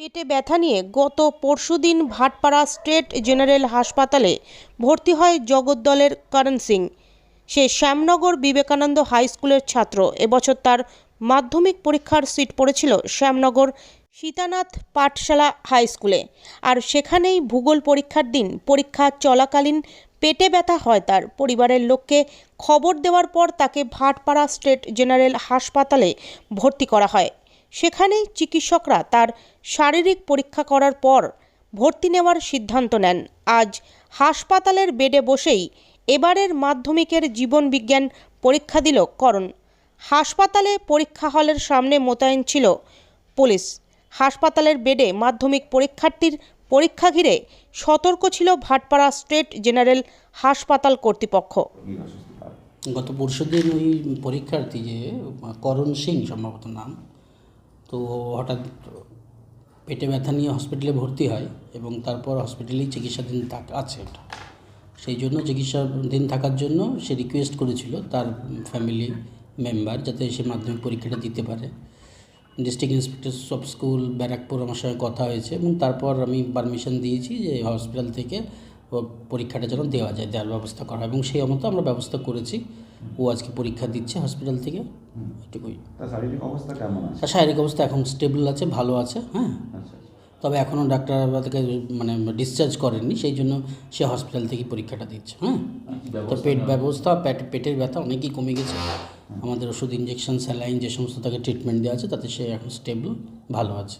পেটে ব্যথা নিয়ে গত পরশুদিন ভাটপাড়া স্টেট জেনারেল হাসপাতালে ভর্তি হয় জগদ্দলের করণ সিং। সে শ্যামনগর বিবেকানন্দ হাই স্কুলের ছাত্র। এবছর তার মাধ্যমিক পরীক্ষার সিট পড়েছিল শ্যামনগর সীতানাথ পাঠশালা হাই স্কুলে। আর সেখানেই ভূগোল পরীক্ষার দিন পরীক্ষা চলাকালীন পেটে ব্যথা হয় তার। পরিবারের লোককে খবর দেওয়ার পর তাকে ভাটপাড়া স্টেট জেনারেল হাসপাতালে ভর্তি করা হয়। সেখানেই চিকিৎসকরা তার শারীরিক পরীক্ষা করার পর ভর্তি নেওয়ার সিদ্ধান্ত নেন। আজ হাসপাতালের বেডে বসেই এবারের মাধ্যমিকের জীবনবিজ্ঞান পরীক্ষা দিল করণ। হাসপাতালে পরীক্ষা হলের সামনে মোতায়েন ছিল পুলিশ। হাসপাতালের বেডে মাধ্যমিক পরীক্ষার্থীর পরীক্ষা ঘিরে সতর্ক ছিল ভাটপাড়া স্টেট জেনারেল হাসপাতাল কর্তৃপক্ষ। গত পরশু দিন ওই পরীক্ষার্থী যে, করণ সিং সম্ভবত নাম তো হঠাৎ পেটে ব্যথা নিয়ে হসপিটালে ভর্তি হয় এবং তারপর হসপিটালেই চিকিৎসাধীন আছে ওটা সেই জন্য চিকিৎসাধীন থাকার জন্য সে রিকোয়েস্ট করেছিল তার ফ্যামিলি মেম্বার যাতে সে মাধ্যমিক পরীক্ষাটা দিতে পারে। District inspector of school Barrackpore আমার সঙ্গে কথা হয়েছে এবং তারপর আমি পারমিশন দিয়েছি যে হসপিটাল থেকে পরীক্ষাটা যেন দেওয়া যায় দেওয়ার ব্যবস্থা করা এবং সেই মতো আমরা ব্যবস্থা করেছি। ও আজকে পরীক্ষা দিচ্ছে হসপিটাল থেকে। এটুকুই। তার শারীরিক অবস্থা কেমন আছে? শারীরিক অবস্থা এখন স্টেবল আছে ভালো আছে হ্যাঁ। আচ্ছা তবে এখনও ডাক্তার তাকে মানে ডিসচার্জ করেননি। সেই জন্য সে হসপিটাল থেকে পরীক্ষাটা দিচ্ছে হ্যাঁ। তো পেট ব্যবস্থা পেট পেটের ব্যথা অনেকই কমে গেছে। আমাদের ওষুধ ইঞ্জেকশন স্যালাইন যে সমস্ত তাকে ট্রিটমেন্ট দেওয়া আছে তাতে সে এখন স্টেবল ভালো আছে।